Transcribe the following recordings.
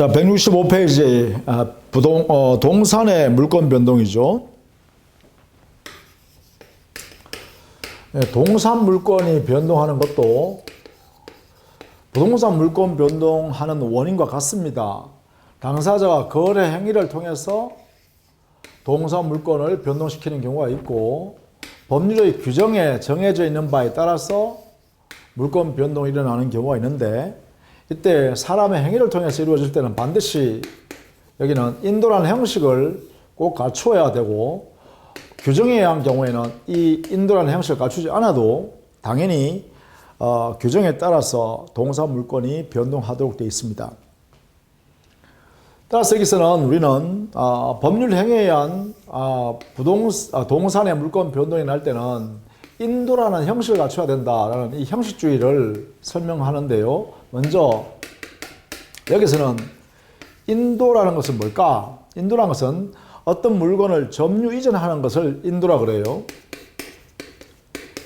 자, 165페이지 아, 부동 어, 동산의 물권 변동이죠. 네, 동산 물권이 변동하는 것도 부동산 물권 변동하는 원인과 같습니다. 당사자가 거래 행위를 통해서 동산 물권을 변동시키는 경우가 있고 법률의 규정에 정해져 있는 바에 따라서 물권 변동이 일어나는 경우가 있는데 이때 사람의 행위를 통해서 이루어질 때는 반드시 여기는 인도라는 형식을 꼭 갖추어야 되고 규정에 의한 경우에는 이 인도라는 형식을 갖추지 않아도 당연히 어, 규정에 따라서 동사 물권이 변동하도록 되어 있습니다. 따라서 여기서는 우리는 어, 법률 행위에 의한 어, 부동 아, 동산의 물권 변동이 날 때는 인도라는 형식을 갖춰야 된다라는 이 형식주의를 설명하는데요. 먼저 여기서는 인도라는 것은 뭘까? 인도라는 것은 어떤 물건을 점유 이전하는 것을 인도라 그래요.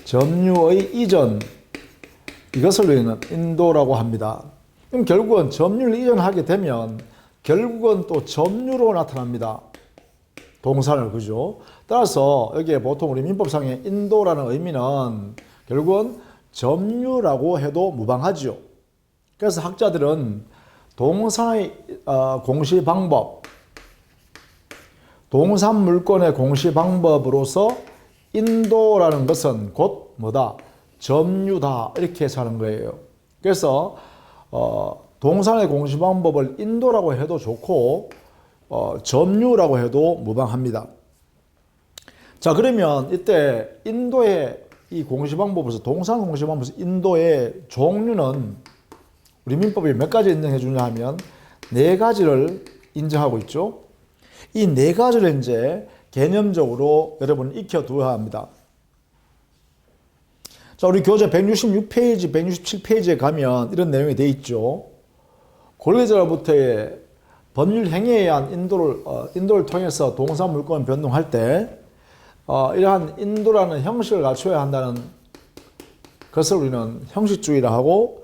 점유의 이전 이것을 우리는 인도라고 합니다. 그럼 결국은 점유를 이전하게 되면 결국은 또 점유로 나타납니다. 동산을 그죠? 따라서 여기에 보통 우리 민법상의 인도라는 의미는 결국은 점유라고 해도 무방하지요. 그래서 학자들은 동산의 어, 공시 방법, 동산 물권의 공시 방법으로서 인도라는 것은 곧 뭐다? 점유다. 이렇게 하는 거예요. 그래서 어, 동산의 공시 방법을 인도라고 해도 좋고 어, 점유라고 해도 무방합니다. 자, 그러면 이때 인도의 이 공시 방법에서 동산 공시 방법에서 인도의 종류는 우리 민법이 몇 가지 인정해 주냐 하면 네 가지를 인정하고 있죠. 이 네 가지를 이제 개념적으로 여러분 익혀 두어야 합니다. 자, 우리 교재 166페이지, 167페이지에 가면 이런 내용이 돼 있죠. 권리자로부터의 법률 행위에 의한 인도를 어, 인도를 통해서 동사 물권 변동할 때 어, 이러한 인도라는 형식을 갖춰야 한다는 것을 우리는 형식주의라 하고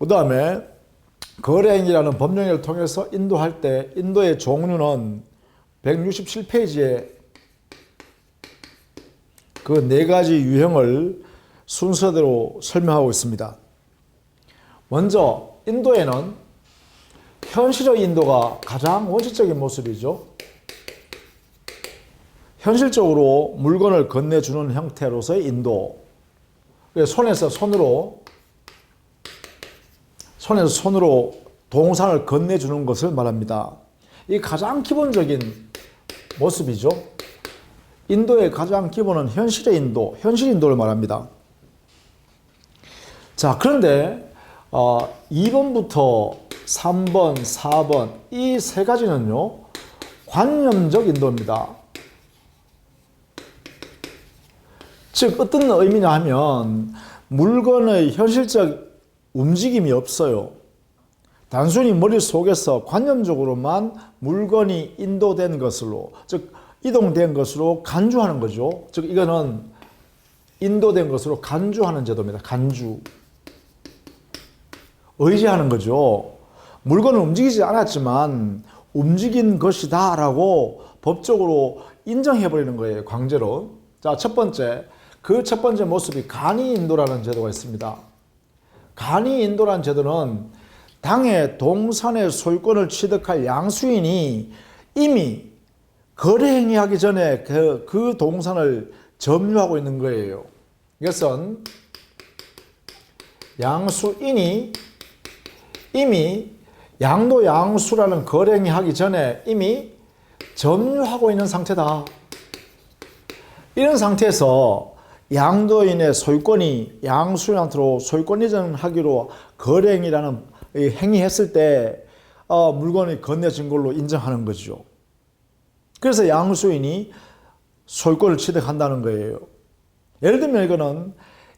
그 다음에 거래행위라는 법령을 통해서 인도할 때 인도의 종류는 167페이지에 그 네 가지 유형을 순서대로 설명하고 있습니다. 먼저 인도에는 현실의 인도가 가장 원칙적인 모습이죠. 현실적으로 물건을 건네주는 형태로서의 인도. 손에서 손으로, 손에서 손으로 동상을 건네주는 것을 말합니다. 이 가장 기본적인 모습이죠. 인도의 가장 기본은 현실의 인도, 현실 인도를 말합니다. 자, 그런데 어, 2번부터 3번, 4번 이 세 가지는요. 관념적 인도입니다. 즉 어떤 의미냐 하면 물건의 현실적 움직임이 없어요. 단순히 머릿속에서 관념적으로만 물건이 인도된 것으로 즉 이동된 것으로 간주하는 거죠. 즉 이거는 인도된 것으로 간주하는 제도입니다. 간주. 의지하는 거죠. 물건은 움직이지 않았지만 움직인 것이다 라고 법적으로 인정해버리는 거예요. 강제로. 자, 첫 번째. 그 첫 번째 모습이 간이 인도라는 제도가 있습니다. 간이 인도라는 제도는 당의 동산의 소유권을 취득할 양수인이 이미 거래 행위하기 전에 그, 그 동산을 점유하고 있는 거예요. 이것은 양수인이 이미 양도 양수라는 거래 행위 하기 전에 이미 점유하고 있는 상태다. 이런 상태에서 양도인의 소유권이 양수인한테로 소유권 이전하기로 거래 행위라는 행위했을 때 어, 물건이 건네진 걸로 인정하는 거죠. 그래서 양수인이 소유권을 취득한다는 거예요. 예를 들면 이거는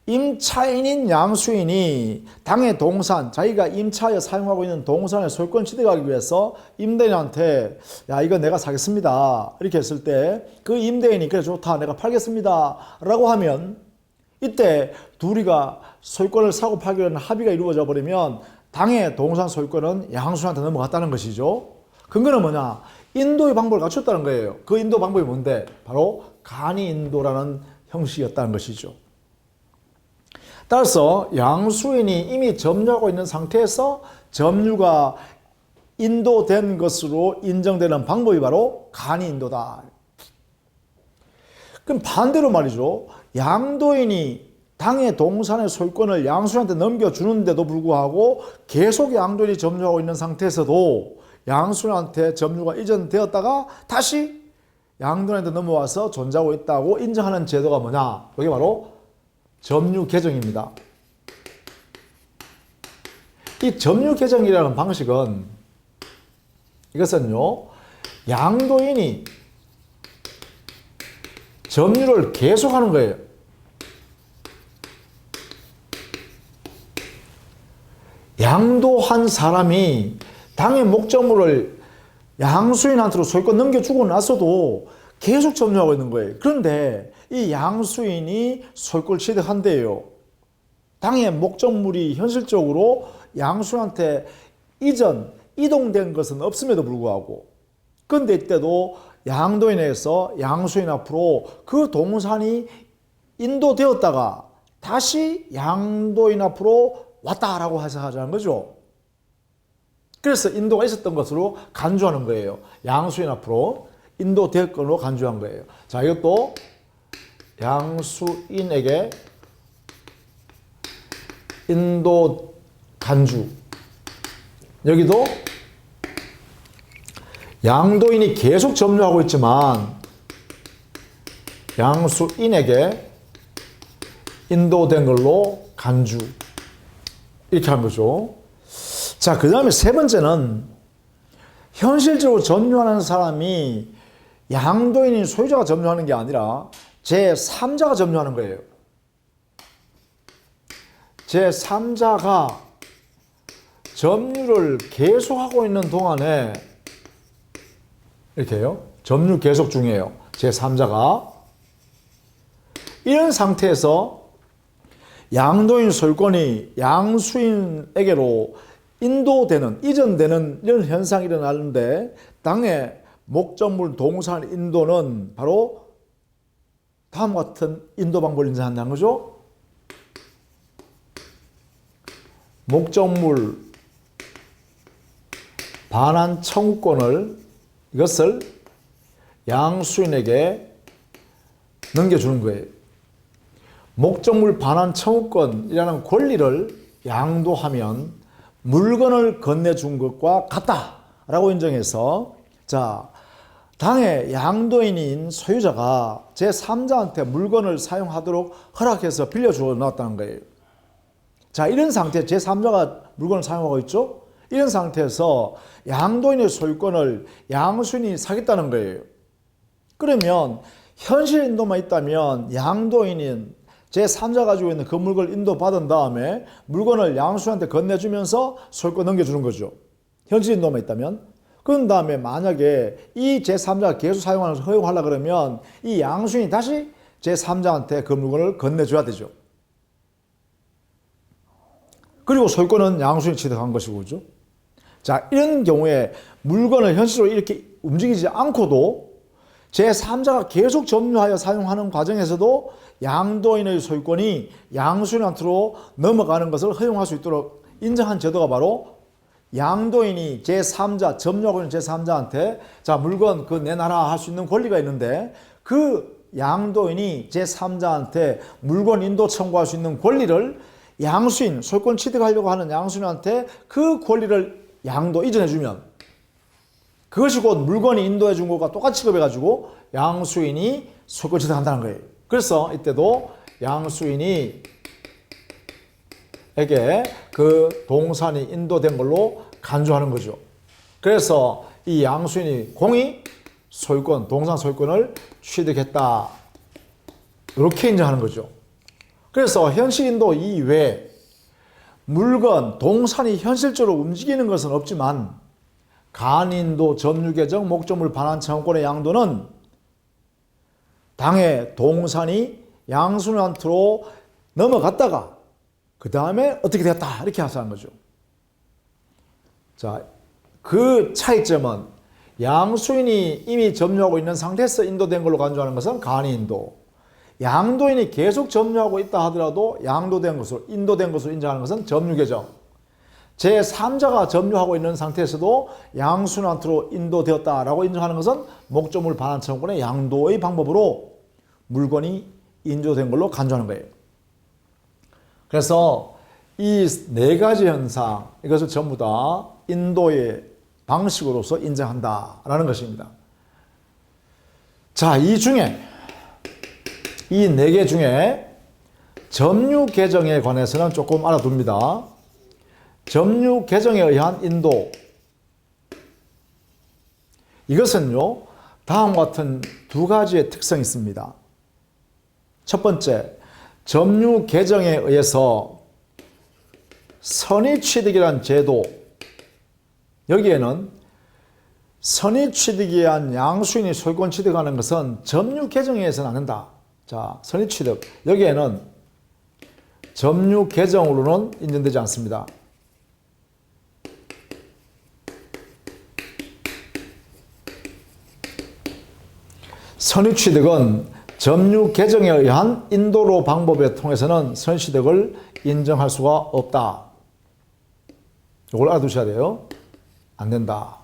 임차인인 양수인이 당의 동산, 자기가 임차하여 사용하고 있는 동산의 소유권 취득하기 위해서 임대인한테 야 이거 내가 사겠습니다 이렇게 했을 때 그 임대인이 그래 좋다 내가 팔겠습니다 라고 하면 이때 둘이가 소유권을 사고 팔기로 합의가 이루어져 버리면 당의 동산 소유권은 양수인한테 넘어갔다는 것이죠. 근거는 뭐냐? 인도의 방법을 갖췄다는 거예요. 그 인도 방법이 뭔데? 바로 간이 인도라는 형식이었다는 것이죠. 따라서 양수인이 이미 점유하고 있는 상태에서 점유가 인도된 것으로 인정되는 방법이 바로 간이 인도다. 그럼 반대로 말이죠. 양도인이 당의 동산의 소유권을 양수인한테 넘겨주는데도 불구하고 계속 양도인이 점유하고 있는 상태에서도 양수인한테 점유가 이전되었다가 다시 양도인한테 넘어와서 존재하고 있다고 인정하는 제도가 뭐냐? 이게 바로 점유 개정입니다. 이 점유 개정이라는 방식은 이것은요, 양도인이 점유를 계속하는 거예요. 양도한 사람이 당의 목적물을 양수인한테로 소유권 넘겨주고 나서도 계속 점유하고 있는 거예요. 그런데 이 양수인이 소유권을 취득한대요. 당의 목적물이 현실적으로 양수인한테 이전, 이동된 것은 없음에도 불구하고 그런데 이때도 양도인에서 양수인 앞으로 그 동산이 인도되었다가 다시 양도인 앞으로 왔다라고 하자는 거죠. 그래서 인도가 있었던 것으로 간주하는 거예요. 양수인 앞으로 인도되었건으로 간주한 거예요. 자, 이것도 양수인에게 인도 간주. 여기도 양도인이 계속 점유하고 있지만 양수인에게 인도된 걸로 간주. 이렇게 한 거죠. 자, 그 다음에 세 번째는 현실적으로 점유하는 사람이 양도인인 소유자가 점유하는 게 아니라 제3자가 점유하는 거예요. 제3자가 점유를 계속하고 있는 동안에 이렇게요. 점유 계속 중이에요. 제3자가. 이런 상태에서 양도인 소유권이 양수인에게로 인도되는, 이전되는 이런 현상이 일어나는데 당의 목적물 동산 인도는 바로 다음과 같은 인도 방법을 인정한다는 거죠. 목적물 반환 청구권을 이것을 양수인에게 넘겨주는 거예요. 목적물 반환 청구권이라는 권리를 양도하면 물건을 건네준 것과 같다라고 인정해서 자 당의 양도인인 소유자가 제3자한테 물건을 사용하도록 허락해서 빌려주어 놨다는 거예요. 자 이런 상태 제3자가 물건을 사용하고 있죠. 이런 상태에서 양도인의 소유권을 양수인이 사겠다는 거예요. 그러면 현실 인도만 있다면 양도인인 제3자 가지고 있는 그 물건을 인도받은 다음에 물건을 양수한테 건네주면서 소유권 넘겨주는 거죠. 현실 인도만 있다면. 그런 다음에 만약에 이 제3자가 계속 사용하는 것을 허용하려 그러면 이 양수인이 다시 제3자한테 그 물건을 건네줘야 되죠. 그리고 소유권은 양수인이 취득한 것이고, 그죠? 자, 이런 경우에 물건을 현실적으로 이렇게 움직이지 않고도 제3자가 계속 점유하여 사용하는 과정에서도 양도인의 소유권이 양수인한테로 넘어가는 것을 허용할 수 있도록 인정한 제도가 바로 양도인이 제3자, 점유하고 있는 제3자한테 자, 물건 그 내놔라 할 수 있는 권리가 있는데 그 양도인이 제3자한테 물건 인도 청구할 수 있는 권리를 양수인, 소유권 취득하려고 하는 양수인한테 그 권리를 양도 이전해 주면 그것이 곧 물건이 인도해 준 것과 똑같이 취급해가지고 양수인이 소유권 취득한다는 거예요. 그래서 이때도 양수인이 에게 그 동산이 인도된 걸로 간주하는 거죠. 그래서 이 양수인이 공이 소유권, 동산 소유권을 취득했다. 이렇게 인정하는 거죠. 그래서 현실 인도 이외에 물건, 동산이 현실적으로 움직이는 것은 없지만 간인도, 점유계정, 목적물 반환 청구권의 양도는 당의 동산이 양수한테로 넘어갔다가 그 다음에 어떻게 됐다 이렇게 하자는 거죠. 자, 그 차이점은 양수인이 이미 점유하고 있는 상태에서 인도된 걸로 간주하는 것은 간이인도. 양도인이 계속 점유하고 있다 하더라도 양도된 것으로, 인도된 것으로 인정하는 것은 점유계정. 제3자가 점유하고 있는 상태에서도 양순한테로 인도되었다라고 인정하는 것은 목적물 반환 청구권의 양도의 방법으로 물건이 인도된 걸로 간주하는 거예요. 그래서 이 네 가지 현상, 이것을 전부 다 인도의 방식으로서 인정한다라는 것입니다. 자, 이 중에, 이 네 개 중에 점유 계정에 관해서는 조금 알아둡니다. 점유 계정에 의한 인도. 이것은요, 다음과 같은 두 가지의 특성이 있습니다. 첫 번째, 점유 계정에 의해서 선의취득이란 제도, 여기에는 선의취득에 의한 양수인이 소유권 취득하는 것은 점유 계정에 의해서는 안 된다. 자, 선의취득. 여기에는 점유 계정으로는 인정되지 않습니다. 선의취득은 점유 계정에 의한 인도로 방법에 통해서는 선의취득을 인정할 수가 없다. 이걸 알아두셔야 돼요. 안 된다.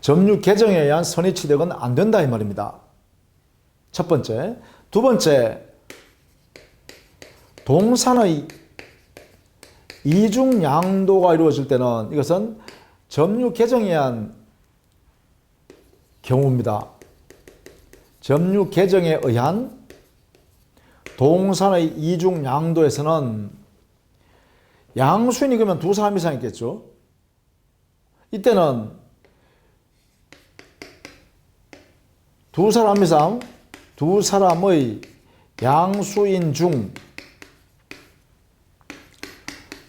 점유 계정에 의한 선의취득은 안 된다 이 말입니다. 첫 번째. 두 번째. 동산의 이중 양도가 이루어질 때는 이것은 점유 계정에 의한 경우입니다. 점유 계정에 의한 동산의 이중 양도에서는 양수인이 그러면 두 사람 이상 있겠죠. 이때는 두 사람 이상 두 사람의 양수인 중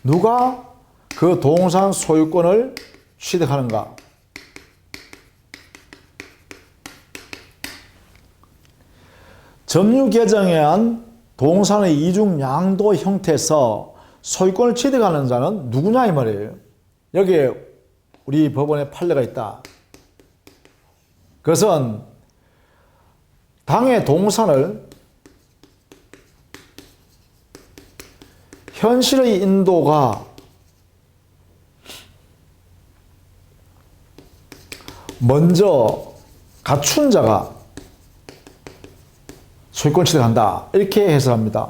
누가 그 동산 소유권을 취득하는가? 점유 계정에 의한 동산의 이중 양도 형태에서 소유권을 취득하는 자는 누구냐 이 말이에요. 여기에 우리 법원에 판례가 있다. 그것은 당의 동산을 현실의 인도가 먼저 갖춘 자가 소유권 취득한다. 이렇게 해석합니다.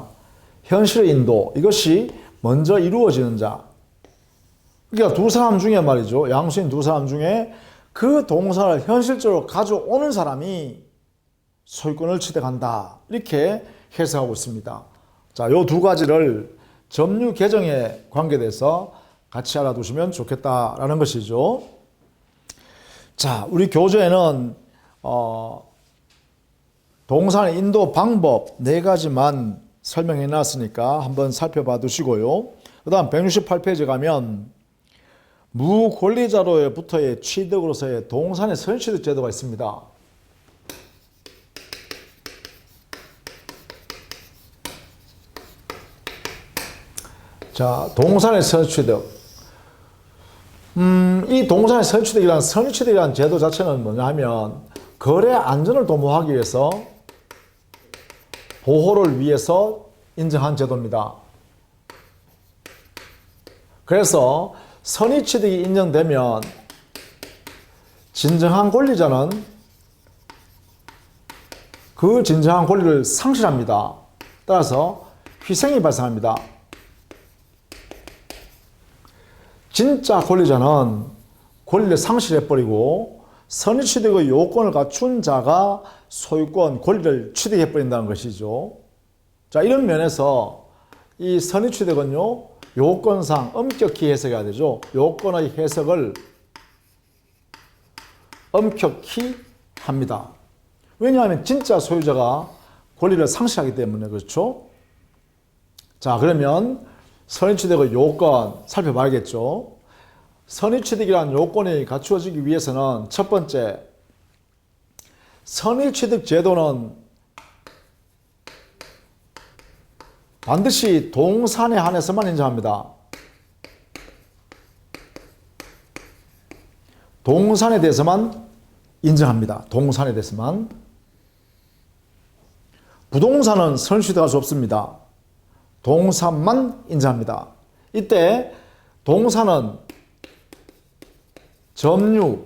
현실의 인도, 이것이 먼저 이루어지는 자. 그러니까 두 사람 중에 말이죠. 양수인 두 사람 중에 그 동산을 현실적으로 가져오는 사람이 소유권을 취득한다. 이렇게 해석하고 있습니다. 자, 요 두 가지를 점유 계정에 관계돼서 같이 알아두시면 좋겠다라는 것이죠. 자, 우리 교재에는 어, 동산의 인도 방법 네 가지만 설명해 놨으니까 한번 살펴봐 두시고요. 그 다음 168페이지 가면 무권리자로부터의 취득으로서의 동산의 선취득 제도가 있습니다. 자, 동산의 선취득. 음, 이 동산의 선취득이란 선취득이라는 제도 자체는 뭐냐 하면 거래 안전을 도모하기 위해서 보호를 위해서 인정한 제도입니다. 그래서 선의 취득이 인정되면 진정한 권리자는 그 진정한 권리를 상실합니다. 따라서 희생이 발생합니다. 진짜 권리자는 권리를 상실해버리고 선의 취득의 요건을 갖춘 자가 소유권, 권리를 취득해 버린다는 것이죠. 자, 이런 면에서 이 선의 취득은요, 요건상 엄격히 해석해야 되죠. 요건의 해석을 엄격히 합니다. 왜냐하면 진짜 소유자가 권리를 상실하기 때문에 그렇죠. 자, 그러면 선의 취득의 요건 살펴봐야겠죠. 선의취득이라는 요건이 갖추어지기 위해서는 첫 번째, 선의취득 제도는 반드시 동산에 한해서만 인정합니다. 동산에 대해서만 인정합니다. 동산에 대해서만. 부동산은 선시대 갈수 없습니다. 동산만 인정합니다. 이때 동산은 점유,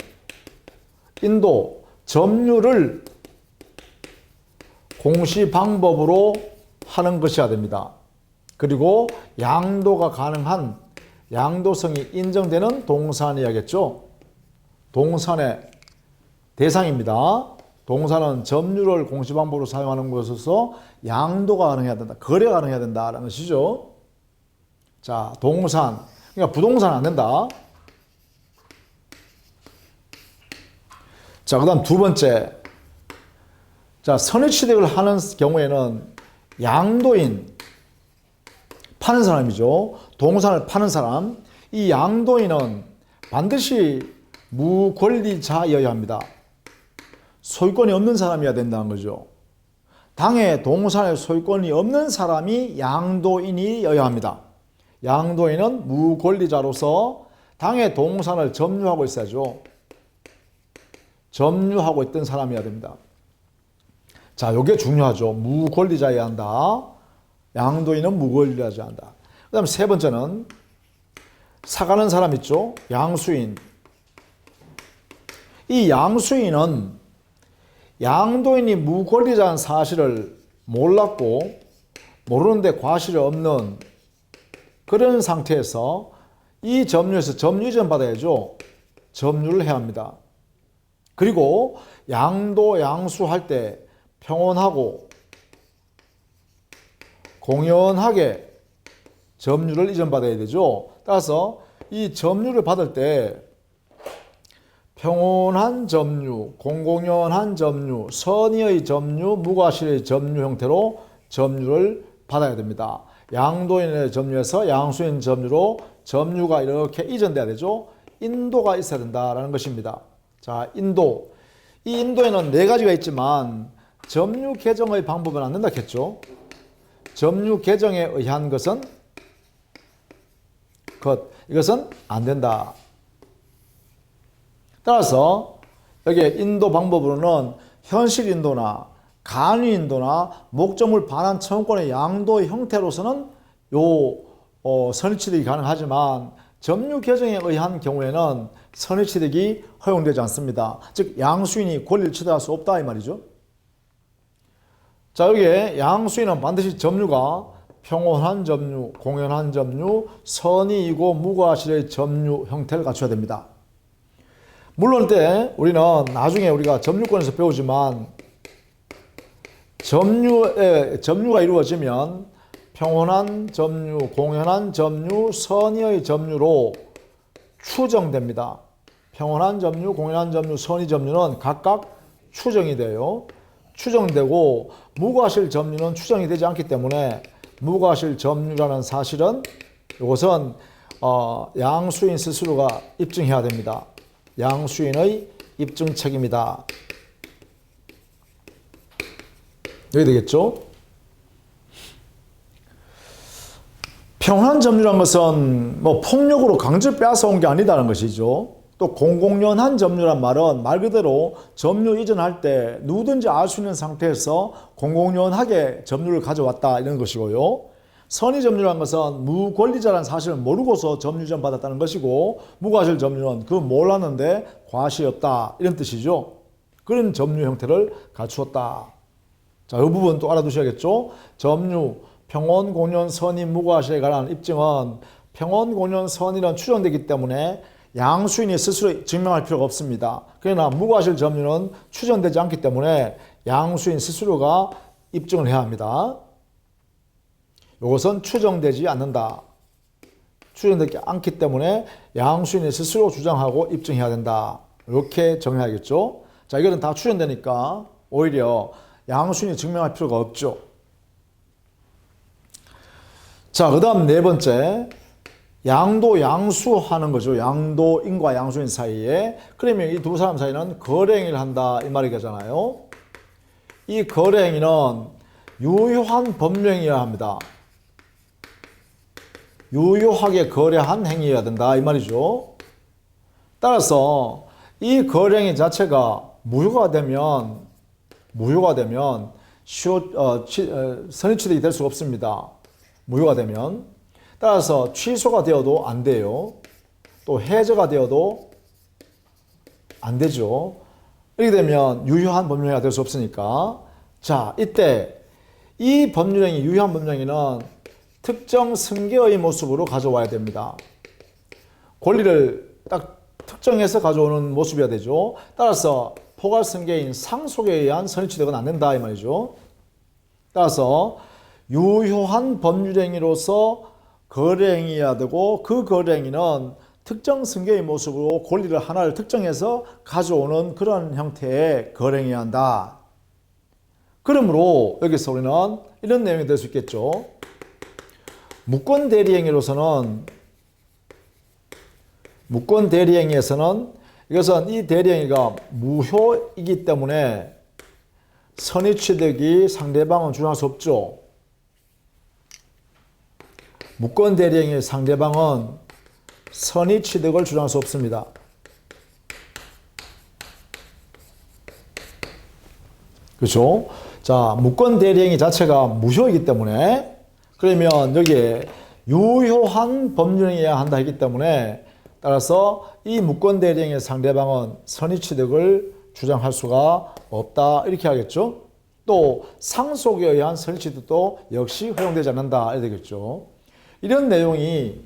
인도, 점유를 공시 방법으로 하는 것이어야 됩니다. 그리고 양도가 가능한 양도성이 인정되는 동산이야겠죠. 동산의 대상입니다. 동산은 점유를 공시 방법으로 사용하는 것에서 양도가 가능해야 된다. 거래가 가능해야 된다라는 것이죠. 자, 동산. 그러니까 부동산 안 된다. 자, 그 다음 두 번째. 자, 선의취득을 하는 경우에는 양도인, 파는 사람이죠. 동산을 파는 사람. 이 양도인은 반드시 무권리자여야 합니다. 소유권이 없는 사람이어야 된다는 거죠. 당에 동산의 소유권이 없는 사람이 양도인이어야 합니다. 양도인은 무권리자로서 당의 동산을 점유하고 있어야죠. 점유하고 있던 사람이어야 됩니다. 자, 요게 중요하죠. 무권리자여야 한다. 양도인은 무권리자여야 한다. 그 다음 세 번째는 사가는 사람 있죠. 양수인. 이 양수인은 양도인이 무권리자는 사실을 몰랐고 모르는데 과실이 없는 그런 상태에서 이 점유에서 점유 이전 받아야죠. 점유를 해야 합니다. 그리고 양도 양수할 때 평온하고 공연하게 점유를 이전받아야 되죠. 따라서 이 점유를 받을 때 평온한 점유, 공공연한 점유, 선의의 점유, 무과실의 점유 형태로 점유를 받아야 됩니다. 양도인의 점유에서 양수인 점유로 점유가 이렇게 이전돼야 되죠. 인도가 있어야 된다라는 것입니다. 자, 인도. 이 인도에는 네 가지가 있지만 점유 개정의 방법은 안 된다 했죠. 점유 개정에 의한 것은 것. 이것은 안 된다. 따라서 여기 인도 방법으로는 현실 인도나 간유 인도나 목적물 반환 청구권의 양도의 형태로서는 요 어, 선의취득이 가능하지만 점유 개정에 의한 경우에는 선의 취득이 허용되지 않습니다. 즉 양수인이 권리를 취득할 수 없다 이 말이죠. 자 여기에 양수인은 반드시 점유가 평온한 점유, 공연한 점유, 선의이고 무과실의 점유 형태를 갖춰야 됩니다. 물론 때 우리는 나중에 우리가 점유권에서 배우지만 점유에 점유가 이루어지면 평온한 점유, 공연한 점유, 선의의 점유로 추정됩니다. 평온한 점유, 공연한 점유, 선의 점유는 각각 추정이 돼요. 추정되고 무과실 점유는 추정이 되지 않기 때문에 무과실 점유라는 사실은 이것은 어, 양수인 스스로가 입증해야 됩니다. 양수인의 입증 책임이다. 여기 되겠죠? 평안 점유란 것은 뭐 폭력으로 강제 빼앗아온 게 아니다는 것이죠. 또 공공연한 점유란 말은 말 그대로 점유 이전할 때 누구든지 알 수 있는 상태에서 공공연하게 점유를 가져왔다 이런 것이고요. 선의 점유란 것은 무권리자라는 사실을 모르고서 점유전 받았다는 것이고 무과실 점유는 그 몰랐는데 없다 이런 뜻이죠. 그런 점유 형태를 갖추었다. 자, 이 부분 또 알아두셔야겠죠. 점유, 평온, 공연, 선의, 무과실에 관한 입증은 평온, 공연, 선의는 추정되기 때문에 양수인이 스스로 증명할 필요가 없습니다. 그러나 무과실 점유는 추정되지 않기 때문에 양수인 스스로가 입증을 해야 합니다. 이것은 추정되지 않는다. 추정되지 않기 때문에 양수인이 스스로 주장하고 입증해야 된다. 이렇게 정해야겠죠. 자, 이거는 다 추정되니까 오히려 양수인이 증명할 필요가 없죠. 자, 그 다음 네 번째. 양도 양수하는 거죠. 양도인과 양수인 사이에. 그러면 이 두 사람 사이는 거래행위를 한다. 이 말이잖아요. 이 거래행위는 유효한 법령이어야 합니다. 유효하게 거래한 행위여야 된다 이 말이죠. 따라서 이 거랭이 자체가 무효가 되면 무효가 되면 시효 어, 취, 어, 선입취득이 될 수가 없습니다. 무효가 되면 따라서 취소가 되어도 안 돼요. 또 해제가 되어도 안 되죠. 이렇게 되면 유효한 법령이가 될 수 없으니까 자 이때 이 법령이 유효한 법령에는 특정 승계의 모습으로 가져와야 됩니다. 권리를 딱 특정해서 가져오는 모습이어야 되죠. 따라서 포괄 승계인 상속에 의한 선입취득은 안 된다 이 말이죠. 따라서 유효한 법률행위로서 거래행위해야 되고 그 거래행위는 특정 승계의 모습으로 권리를 하나를 특정해서 가져오는 그런 형태의 거래행위해야 한다. 그러므로 여기서 우리는 이런 내용이 될 수 있겠죠. 무권 대리행위로서는 무권 대리행위에서는 이것은 이 대리행위가 무효이기 때문에 선의 취득이 상대방은 주장할 수 없죠. 무권 대리행위 상대방은 선의 취득을 주장할 수 없습니다. 그렇죠? 자, 무권 대리행위 자체가 무효이기 때문에 그러면 여기에 유효한 법률행위해야 한다 했기 때문에 따라서 이 무권 대리행위 상대방은 선의 취득을 주장할 수가 없다 이렇게 하겠죠. 또 상속에 의한 선의 취득도 역시 허용되지 않는다 이렇게 되겠죠. 이런 내용이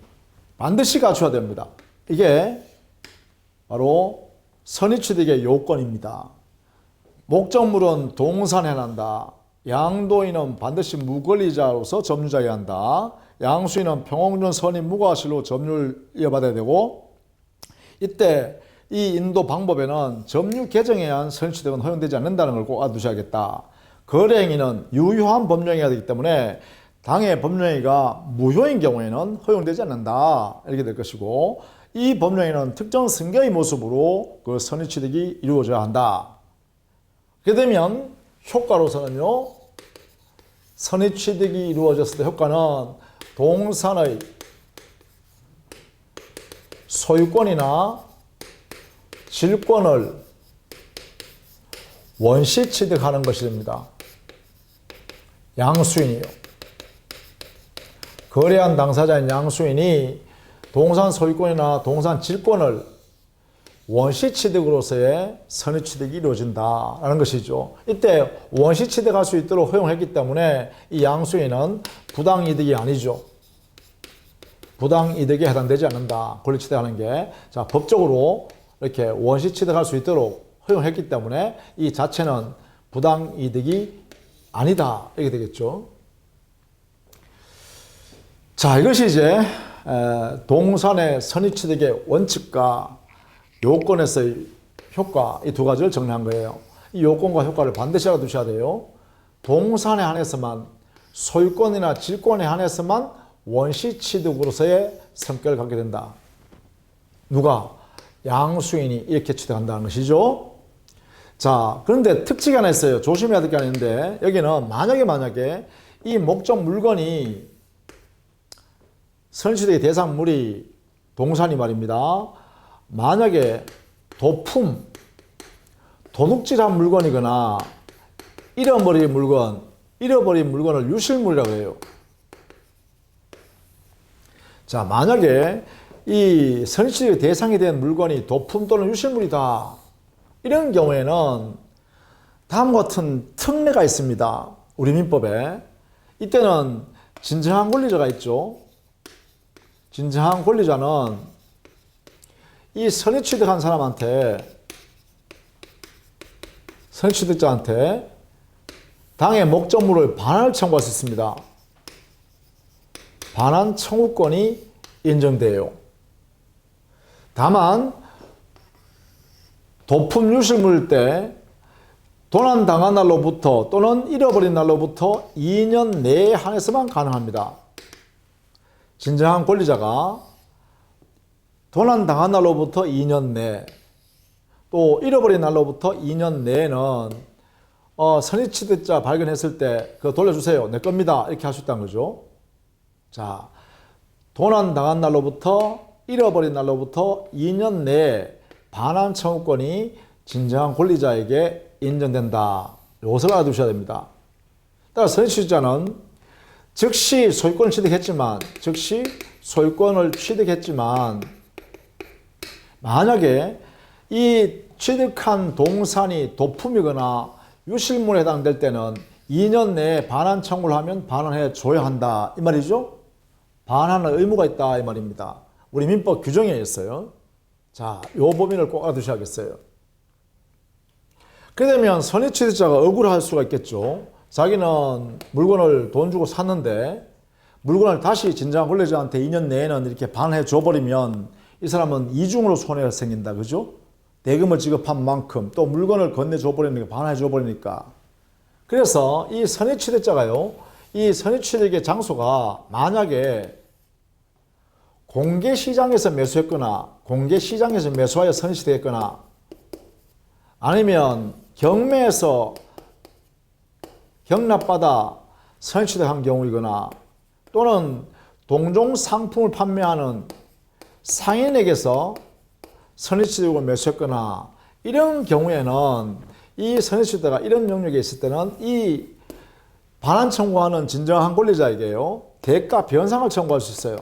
반드시 갖춰야 됩니다. 이게 바로 선의취득의 요건입니다. 목적물은 동산에 한다. 양도인은 반드시 무권리자로서 점유자여야 한다. 양수인은 평온전 선임 무과실로 점유를 이어받아야 되고 이때 이 인도 방법에는 점유 개정에 의한 선취득은 허용되지 않는다는 걸 꼭 알아두셔야겠다. 거래행위는 유효한 법령이어야 되기 때문에 당의 법령행위가 무효인 경우에는 허용되지 않는다. 이렇게 될 것이고 이 법령행위는 특정 승계의 모습으로 그 선의 취득이 이루어져야 한다. 그렇게 되면 효과로서는요. 선의 취득이 이루어졌을 때 효과는 동산의 소유권이나 질권을 원시 취득하는 것이 됩니다. 양수인이요. 거래한 당사자인 양수인이 동산 소유권이나 동산 질권을 원시 취득으로서의 선의 취득이 이루어진다라는 것이죠. 이때 원시 취득할 수 있도록 허용했기 때문에 이 양수인은 부당 이득이 아니죠. 부당 이득에 해당되지 않는다. 권리 취득하는 게. 자, 법적으로 이렇게 원시 취득할 수 있도록 허용했기 때문에 이 자체는 부당 이득이 아니다. 이렇게 되겠죠. 자, 이것이 이제 동산의 선의 취득의 원칙과 요건에서의 효과 이 두 가지를 정리한 거예요. 이 요건과 효과를 반드시 알아두셔야 돼요. 동산에 한해서만 소유권이나 질권에 한해서만 원시 취득으로서의 성격을 갖게 된다. 누가? 양수인이 이렇게 취득한다는 것이죠. 자, 그런데 특징이 하나 있어요. 조심해야 될 게 하나 있는데, 여기는 만약에 만약에 이 목적 물건이 선취득의 대상물이 동산이 말입니다. 만약에 도품, 도둑질한 물건이거나 잃어버린 물건, 잃어버린 물건을 유실물이라고 해요. 자, 만약에 이 선취의 대상이 된 물건이 도품 또는 유실물이다. 이런 경우에는 다음과 같은 특례가 있습니다. 우리 민법에. 이때는 진정한 권리자가 있죠. 진정한 권리자는 이 선의 취득한 사람한테 선의 취득자한테 당의 목적물을 반환을 청구할 수 있습니다. 반환 청구권이 인정돼요. 다만 도품 유실물 때 도난 당한 날로부터 또는 잃어버린 날로부터 2년 내에 한해서만 가능합니다. 진정한 권리자가 도난 당한 날로부터 2년 내, 또 잃어버린 날로부터 2년 내에는 어, 선의취득자 발견했을 때 그거 돌려주세요. 내 겁니다. 이렇게 할 수 있다는 거죠. 자, 도난 당한 날로부터 잃어버린 날로부터 2년 내에 반환 청구권이 진정한 권리자에게 인정된다. 이것을 알아두셔야 됩니다. 따라 선취자는 즉시 소유권을 취득했지만 즉시 소유권을 취득했지만 만약에 이 취득한 동산이 도품이거나 유실물에 해당될 때는 2년 내에 반환 청구를 하면 반환해 줘야 한다 이 말이죠. 반환할 의무가 있다 이 말입니다. 우리 민법 규정에 있어요. 자, 요 법인을 꼭 알아두셔야겠어요. 그렇게 되면 선의 취득자가 억울할 수가 있겠죠. 자기는 물건을 돈 주고 샀는데 물건을 다시 진정한 권리자한테 2년 내에는 이렇게 반환해 줘버리면 이 사람은 이중으로 손해가 생긴다. 그죠? 대금을 지급한 만큼 또 물건을 건네줘 버리니까 반환해 줘 버리니까. 그래서 이 선의취득자가요. 이 선의취득의 장소가 만약에 공개 시장에서 매수했거나 공개 시장에서 매수하여 선의취득했거나 아니면 경매에서 경납받아 선취득한 경우이거나 또는 동종 상품을 판매하는 상인에게서 선의취득을 매수했거나 이런 경우에는 이 선의취득가 이런 영역에 있을 때는 이 반환 청구하는 진정한 권리자에게요 대가 변상을 청구할 수 있어요.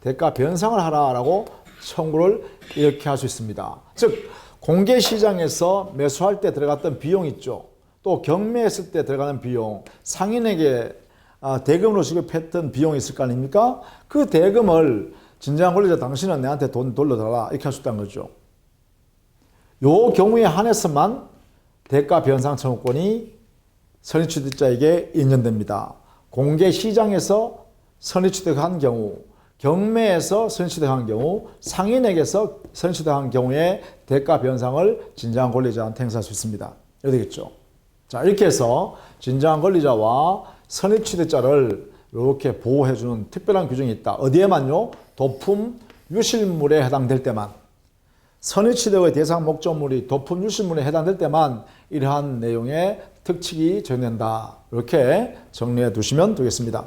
대가 변상을 하라라고 청구를 이렇게 할 수 있습니다. 즉 공개 시장에서 매수할 때 들어갔던 비용 있죠. 또 경매했을 때 들어가는 비용, 상인에게 아, 대금으로 지급했던 비용이 있을 거 아닙니까? 그 대금을 진정한 권리자 당신은 내한테 돈 돌려달라 이렇게 할 수 있다는 거죠. 요 경우에 한해서만 대가 변상 청구권이 선의취득자에게 인정됩니다. 공개 시장에서 선의취득한 경우, 경매에서 선취득한 경우, 상인에게서 선취득한 경우에 대가 변상을 진정한 권리자한테 행사할 수 있습니다. 이렇게 되겠죠. 자, 이렇게 해서 진정한 권리자와 선입 취득자를 이렇게 보호해주는 특별한 규정이 있다. 어디에만요? 도품 유실물에 해당될 때만. 선입 취득의 대상 목적물이 도품 유실물에 해당될 때만 이러한 내용의 특칙이 적용된다. 이렇게 정리해 두시면 되겠습니다.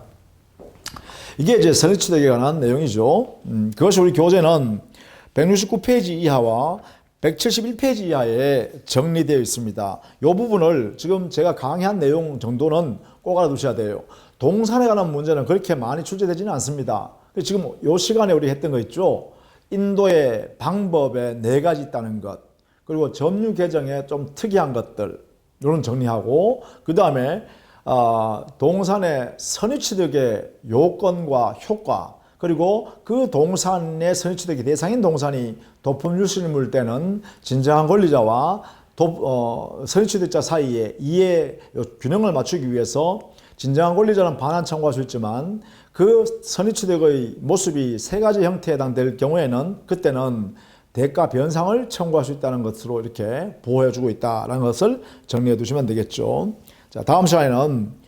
이게 이제 선입 취득에 관한 내용이죠. 음, 그것이 우리 교재는 169페이지 이하와 171페이지 이하에 정리되어 있습니다. 이 부분을 지금 제가 강의한 내용 정도는 꼭 알아두셔야 돼요. 동산에 관한 문제는 그렇게 많이 출제되지는 않습니다. 지금 이 시간에 우리 했던 거 있죠. 인도의 방법에 네 가지 있다는 것, 그리고 점유 개정에 좀 특이한 것들, 이런 정리하고, 그 다음에 어, 동산의 선유취득의 요건과 효과, 그리고 그 동산의 선유취득의 대상인 동산이 도품 유실물 때는 진정한 권리자와 도, 어, 선유취득자 사이에 이해 균형을 맞추기 위해서 진정한 권리자는 반환 청구할 수 있지만 그 선유취득의 모습이 세 가지 형태에 해당될 경우에는 그때는 대가 변상을 청구할 수 있다는 것으로 이렇게 보호해주고 있다는 것을 정리해 두시면 되겠죠. 자, 다음 시간에는 어,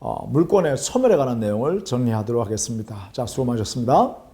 물권의 소멸에 관한 내용을 정리하도록 하겠습니다. 자, 수고 많으셨습니다.